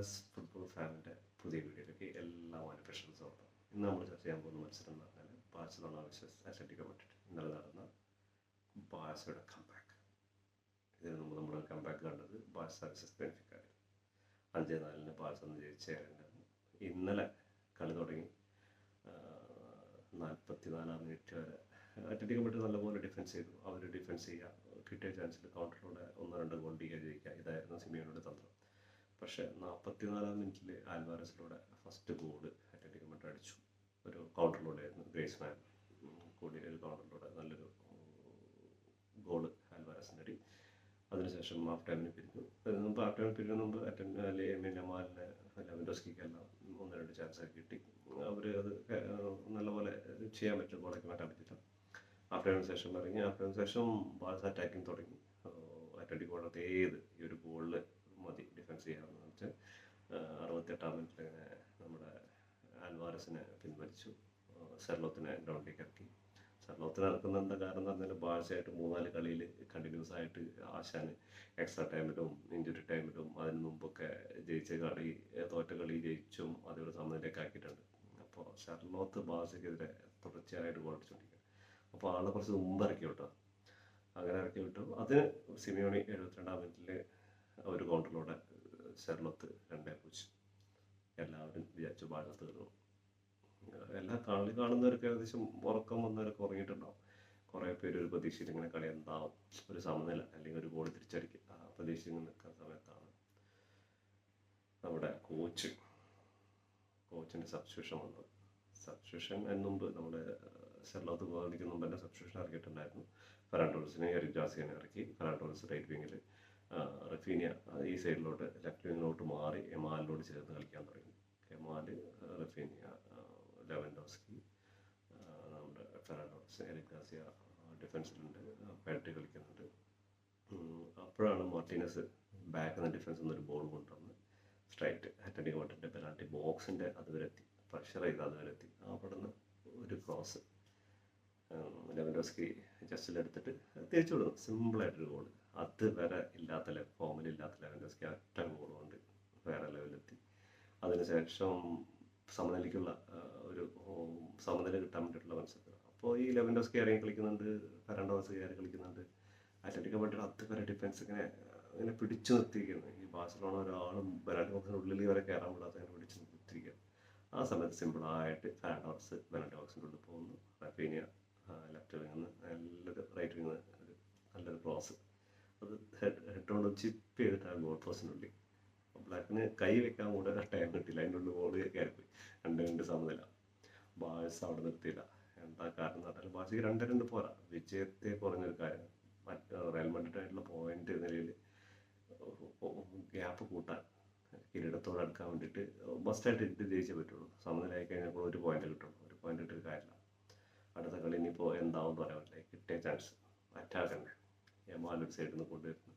S football ഫാനിന്റെ പുതിയ വീഡിയോയിലേക്ക് എല്ലാ മാനിഫെസ്റ്റൻസും സ്വാഗതം. ഇന്ന് നമ്മൾ ചർച്ച ചെയ്യാൻ പോകുന്ന മത്സരം എന്ന് പറഞ്ഞാൽ ബാഴ്സലോണ വിശ്വസ് അത്ലറ്റിക്കോ മഡ്രിഡ് ഇന്നലെ നടന്ന ബാഴ്സയുടെ കംബാക്ക് ഇതിന് മുമ്പ് നമ്മൾ കംബാക്ക് കണ്ടത് ബാഴ്സ വിശ്വസ് ബെനിഫിക്കായിരുന്നു അഞ്ചേ നാലിന് ബാഴ്സ ഒന്ന് ജയിച്ചായിരുന്നു ഇന്നലെ കളി തുടങ്ങി നാൽപ്പത്തി നാലാം മിനിറ്റ് വരെ. അത്ലറ്റിക്കോ മഡ്രിഡ് നല്ലപോലെ ഡിഫെൻസ് ചെയ്തു. അവർ ഡിഫെൻസ് ചെയ്യുക കിട്ടിയ ചാൻസിൽ കൗണ്ടറിലൂടെ ഒന്നോ രണ്ടോ ഗോൾ അടിക്കുക ജയിക്കുക ഇതായിരുന്നു സിമിയോയുടെ തന്ത്രം. പക്ഷേ നാൽപ്പത്തിനാലാം മിനിറ്റിൽ ആൽവാരസിലൂടെ ഫസ്റ്റ് ഗോൾ അത്ലറ്റിക് മഡ്രിഡ് അടിച്ചു. ഒരു കൗണ്ടറിലൂടെ ആയിരുന്നു. ഗ്രേസ് മാൻ കൂടി ഒരു കൗണ്ടറിലൂടെ നല്ലൊരു ഗോൾ ആൽവാരസിന്റെ അടി. അതിനുശേഷം ഹാഫ് ടൈമിന് പിരിഞ്ഞു. അതിന് മുമ്പ് ഹാഫ് ടൈമിന് പിരിഞ്ഞ മുമ്പ് അറ്റൻഡ് ലമാലിന് ലെവൻഡോസ്കിക്കെല്ലാം ഒന്ന് രണ്ട് ചാൻസ് കിട്ടി. അവർ അത് നല്ലപോലെ ചെയ്യാൻ പറ്റും. ഗോളൊക്കെ മാറ്റാൻ പറ്റില്ല. ഹാഫ് ടൈമിന് ശേഷം ഇറങ്ങി. ഹാഫ് ടൈമിന് ശേഷം ബാൾസ് അറ്റാക്കിങ് തുടങ്ങി. അറ്റന്റിക് ഓടത്തെ ഏത് ഈ ഒരു ഗോളിൽ മതി ഡിഫൻസ് ചെയ്യാമെന്ന് പറഞ്ഞിട്ട് അറുപത്തെട്ടാം മിനിറ്റിൽ ഇങ്ങനെ നമ്മുടെ ആൽവാരസിനെ പിൻവലിച്ചു. സെർലോത്തിനെ ഗ്രൗണ്ടിലേക്ക് ഇറക്കി. സെർലോത്തിന് ഇറക്കുന്ന എന്താ കാരണം എന്ന് പറഞ്ഞാൽ ബാഴ്സയായിട്ട് മൂന്നാൽ കളിയിൽ കണ്ടിന്യൂസ് ആയിട്ട് ആശാന് എക്സ്ട്രാ ടൈമിലും ഇഞ്ചുറി ടൈമിലും അതിന് മുമ്പൊക്കെ ജയിച്ച കളി തോറ്റ കളി ജയിച്ചും അതേപോലെ സമനിലേക്ക് ആക്കിയിട്ടുണ്ട്. അപ്പോൾ ഷർലോത്ത് ബാഴ്സയ്ക്കെതിരെ തുടർച്ചയായിട്ട് ഗോൾ അപ്പോൾ ആളെ കുറച്ച് മുമ്പ് ഇറക്കി വിട്ടു? അങ്ങനെ ഇറക്കി വിട്ടു. അതിന് സിമിയോണി എഴുപത്തിരണ്ടാം മിനിറ്റിൽ ഒരു കൗണ്ടറിലൂടെ ഷെർലത്ത് രണ്ടേ പൂജ്യം. എല്ലാവരും വിചാരിച്ചു ബാഴ തീർന്നു. എല്ലാ കളി കാണുന്നവർക്ക് ഏകദേശം ഉറക്കം വന്നവരൊക്കെ ഉറങ്ങിയിട്ടുണ്ടാവും. കുറേ പേര് ഒരു പ്രതീക്ഷയിൽ ഇങ്ങനെ കളി എന്താവും ഒരു സമനില അല്ലെങ്കിൽ ഒരു ഗോൾ തിരിച്ചടിക്കും. ആ പ്രതീക്ഷയിൽ നിൽക്കുന്ന സമയത്താണ് നമ്മുടെ കോച്ച് കോച്ചിന്റെ സബ്സ്റ്റിറ്റ്യൂഷൻ വന്നത്. സബ്സ്റ്റിറ്റ്യൂഷൻ അതിന് മുമ്പ് നമ്മുടെ ഷെർലോത്ത് ഗോൾ അടിക്കുന്ന മുമ്പ് തന്നെ സബ്സ്റ്റിറ്റ്യൂഷൻ ഇറക്കിയിട്ടുണ്ടായിരുന്നു. ഫെറാൻഡോൾസിനെ എറിക് ജാസിനെ ഇറക്കി. ഫെറാൻഡോൾസ് റൈറ്റ് വിങ്ങിൽ റഫീനിയ ഈ സൈഡിലോട്ട് ലെഫ്റ്റ് വിങ്ങിലോട്ട് മാറി എമാലിനോട് ചേർന്ന് കളിക്കാൻ തുടങ്ങി. എമാൽ റഫീനിയ ലെവൻഡോസ്കി നമ്മുടെ ഫെറാഡോസ് എലിക്കാസിയ ഡിഫൻസിലുണ്ട് പെട്ടി കളിക്കുന്നുണ്ട്. അപ്പോഴാണ് മാർട്ടീനസ് ബാക്ക് നിന്ന് ഡിഫൻസിൽ നിന്ന് ഒരു ബോൾ കൊണ്ടുവന്ന് സ്ട്രൈറ്റ് അറ്റൻഡിങ് വാട്ടിന്റെ പെനാൾട്ടി ബോക്സിന്റെ അതുവരെ എത്തി. പ്രഷർ ചെയ്ത് അതുവരെ എത്തി. അവിടെ നിന്ന് ഒരു ക്രോസ് ലെവൻഡോസ്കി ജസ്റ്റിലെടുത്തിട്ട് തിരിച്ചു വിടുന്നു സിമ്പിളായിട്ടൊരു ഗോൾ അത് വരെ ഇല്ലാത്ത ഫോമിലില്ലാത്ത ലെവൻഡോസ്കി ഒറ്റ ഗോൾ കൊണ്ട് വേറെ ലെവലിലെത്തി. അതിനുശേഷം സമനിലയ്ക്കുള്ള ഒരു സമനില കിട്ടാൻ വേണ്ടിയിട്ടുള്ള മത്സരത്തിൽ അപ്പോൾ ഈ ലെവൻഡോസ്കി ഇറങ്ങി കളിക്കുന്നുണ്ട് ഫെറാൻഡോസ് കയറി കളിക്കുന്നുണ്ട് അത്ലറ്റിക്കോ മറ്റൊരു അത്ര വരെ ഡിഫൻസ് ഇങ്ങനെ ഇങ്ങനെ പിടിച്ചു നിർത്തിയിരിക്കുന്നു. ഈ ബാഴ്സലോണ ഒരാളും ബെനാൽറ്റി ബോക്സിന് ഉള്ളിൽ വരെ കയറാൻ വിടാത്ത അങ്ങനെ പിടിച്ചു നിർത്തിയിരിക്കുക ആ സമയത്ത് സിമ്പിളായിട്ട് ഫാൻഡോക്സ് ബെനാൽറ്റി ബോക്സിന്റെ ഉള്ളിൽ പോകുന്നു. റഫീനിയ ലെഫ്റ്റ് വിങ്ങിൽ നിന്ന് നല്ലൊരു റൈറ്റ് വിങ്ങിൽ ഒരു നല്ലൊരു ക്രോസ് അത് ഹെഡ് ഹെഡ് കൊണ്ട് ചിപ്പ് ചെയ്തിട്ടാണ് ഗോൾ പോസ്റ്റിനുള്ളിൽ ബ്ലാക്കിന് കൈ വെക്കാൻ കൂടെ ടൈം കിട്ടിയില്ല. അതിന്റെ ഉള്ളിൽ ബോൾ കയറിപ്പോയി. രണ്ട് രണ്ട് സമനില ബാഴ്സ് അവിടെ നിർത്തിയില്ല. എന്താ കാരണം എന്ന് പറഞ്ഞാൽ ബാഴ്സയ്ക്ക് രണ്ട് രണ്ട് പോരാ. വിജയത്തെ കുറഞ്ഞൊരു കാര്യം. മറ്റ് റയൽ മഡ്രിഡായിട്ടുള്ള പോയിന്റ് നിലയിൽ ഗ്യാപ്പ് കൂട്ടാൻ കിരീടത്തോട് അടുക്കാൻ വേണ്ടിയിട്ട് മസ്റ്റായിട്ട് ഇട്ട് ജയിച്ചേ പറ്റുള്ളൂ. സമനിലയായി കഴിഞ്ഞാൽ ഒരു പോയിന്റ് കിട്ടുള്ളൂ. ഒരു പോയിന്റ് ഇട്ടൊരു കാര്യമില്ല. അടുത്ത കളി ഇനിയിപ്പോൾ എന്താവും പറയാൻ പറ്റില്ല. കിട്ടിയ ചാൻസ് അറ്റാക്ക് തന്നെ. ഒരു സൈഡിൽ നിന്ന് കൊണ്ടുവരുന്നു.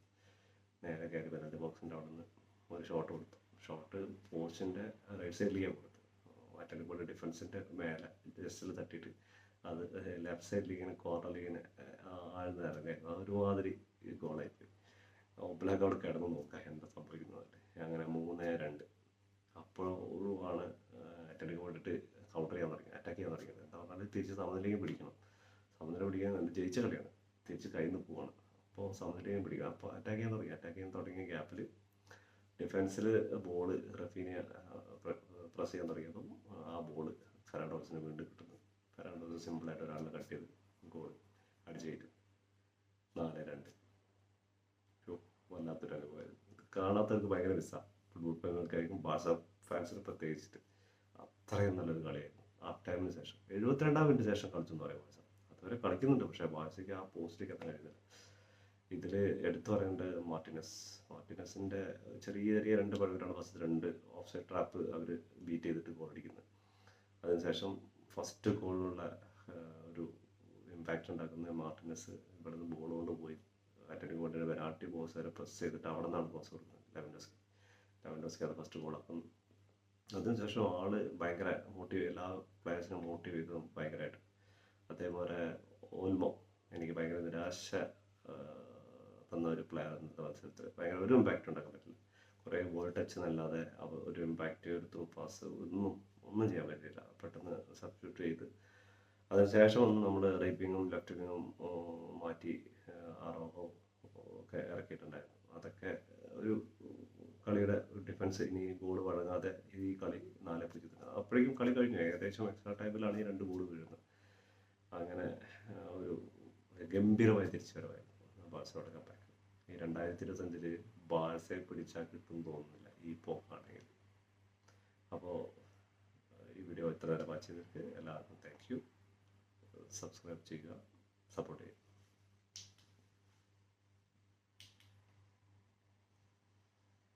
നേരെ കയറി പെനൽറ്റി ബോക്സിന്റെ അവിടെ നിന്ന് ഒരു ഷോട്ട് കൊടുത്തു. ഷോട്ട് പോസ്റ്റിന്റെ റൈറ്റ് സൈഡിലേക്ക് കൊടുത്തു പോലെ ഡിഫൻസിന്റെ മേലെ ജസ്റ്റിൽ തട്ടിയിട്ട്. അത് ലെഫ്റ്റ് കോർണറിൽ ഇങ്ങനെ ആഴ്ന്ന് ഇറങ്ങിയായിരുന്നു അതൊരുമാതിരി ഗോളായിപ്പോയി ബ്ലാക്ക് അവിടെ കിടന്ന് നോക്കാം എന്താ സംഭവിക്കുന്നത്. അങ്ങനെ മൂന്ന് രണ്ട്. അപ്പോഴാണ് അറ്റാക്ക് കൊണ്ടിട്ട് കൗണ്ടർ ചെയ്യാൻ തുടങ്ങി അറ്റാക്ക് ചെയ്യാൻ തുടങ്ങിയത് എന്താ പറഞ്ഞാൽ തിരിച്ച് സമനിലയും പിടിക്കണം. സമനില പിടിക്കാൻ ജയിച്ച കളിയാണ് തിരിച്ച് കയ്യിൽ നിന്ന് പോവാണ്. അപ്പോൾ സമനിലയും പിടിക്കണം അപ്പോൾ അറ്റാക്ക് ചെയ്യാൻ തുടങ്ങി. അറ്റാക്ക് ചെയ്യാൻ തുടങ്ങിയ ഗ്യാപ്പിൽ ഡിഫൻസിൽ ബോൾ റഫീനെ പ്രസ് ചെയ്യാൻ തുടങ്ങിയപ്പം ആ ബോൾ ഫെറാൻഡോസിന് വീണ്ടും കിട്ടുന്നു. ഫെറാൻഡോസ് സിമ്പിളായിട്ട് ഒരാളെ കട്ട് ചെയ്ത് ഗോൾ അടിച്ച് കയറ്റും നാല് രണ്ട്. വല്ലാത്തൊരു അനുഭവമായിരുന്നു. ഇത് കാണാത്തവർക്ക് ഭയങ്കര മിസ്സാണ് ഫുട്ബോൾ പ്രേമികൾക്കായിരിക്കും ഭാഷ ഫാൻസിന് പ്രത്യേകിച്ചിട്ട്. അത്രയും നല്ലൊരു കളിയായിരുന്നു. ആ ടൈമിന് ശേഷം. എഴുപത്തിരണ്ടാം മിനിറ്റ് ശേഷം കളിച്ചെന്ന് പറയാം ബാസ അതുവരെ കളിക്കുന്നുണ്ട് പക്ഷേ ബാഴ്സയ്ക്ക് ആ പോസ്റ്റിലേക്ക് എത്താൻ കഴിയുന്നില്ല. ഇതിൽ എടുത്തു പറയേണ്ടത് മാർട്ടിനസ്. മാർട്ടിനസിന്റെ ചെറിയ ചെറിയ രണ്ട് പഴയവരാണ് ഫസ്റ്റ് രണ്ട് ഓഫ് സൈഡ് ട്രാപ്പ് അവർ ബീറ്റ് ചെയ്തിട്ട് ഗോൾ അടിക്കുന്നത് അതിനുശേഷം ഫസ്റ്റ് ഗോളിലുള്ള ഒരു ഇമ്പാക്റ്റ് ഉണ്ടാക്കുന്ന മാർട്ടിനസ് ഇവിടെ നിന്ന് ബോൾ കൊണ്ട് പോയി. അറ്റൻഡിങ് കൊണ്ടിട്ട് വെരാട്ടി ബോസ് വരെ പ്രസ് ചെയ്തിട്ട് അവിടെ നിന്നാണ് ബോസ് കൊടുക്കുന്നത്. ലെവൻഡോസ്കി. ലെവൻഡോസ്കി അത് ഫസ്റ്റ് ഗോളാക്കും അതിനുശേഷം ആൾ ഭയങ്കര മോട്ടീവ് എല്ലാ പ്ലെയേഴ്സിനും മോട്ടീവ് ചെയ്തു ഭയങ്കരമായിട്ട് അതേപോലെ ഓൽമോ എനിക്ക് ഭയങ്കര നിരാശ തന്ന ഒരു പ്ലെയർ ഇന്നത്തെ മത്സരത്തിൽ ഭയങ്കര ഒരു ഇമ്പാക്റ്റ് ഉണ്ടാക്കാൻ പറ്റില്ല. കുറേ ബോൾ ടച്ച് എന്നല്ലാതെ ഒരു ഇമ്പാക്റ്റ് ഒരു ത്രൂ പാസ് ഒന്നും ഒന്നും ചെയ്യാൻ പറ്റിയില്ല. പെട്ടെന്ന് സബ്സ്റ്റിറ്റ്യൂട്ട് ചെയ്ത്. അതിനുശേഷം ഒന്ന് നമ്മൾ റൈറ്റ് വിങ്ങും ലെഫ്റ്റ് വിങ്ങും മാറ്റി ആറോ ഒക്കെ ഇറക്കിയിട്ടുണ്ടായിരുന്നു. ഡിഫൻസ് ഇനി ഗോൾ വഴങ്ങാതെ ഈ കളി നാല് പൂജ്യത്തിന്. അപ്പോഴേക്കും കളി കഴിഞ്ഞു. ഏകദേശം എക്സ്ട്രാ ടൈമിലാണ് ഈ രണ്ട് ഗോൾ വീഴുന്നത്. അങ്ങനെ ഒരു ഗംഭീരമായ തിരിച്ചുവരവായിരുന്നു ബാഴ്സയുടെ കപ്പാക്ക് ഈ രണ്ടായിരത്തി ഇരുപത്തഞ്ചിൽ ബാഴ്സയെ പിടിച്ചാൽ കിട്ടും തോന്നുന്നില്ല ഈ പോക്കാണെങ്കിൽ. അപ്പോൾ ഈ വീഡിയോ ഇത്ര നേരം ചെയ്തവർക്ക് എല്ലാവർക്കും താങ്ക് യു സബ്സ്ക്രൈബ് ചെയ്യുക സപ്പോർട്ട് ചെയ്യുക.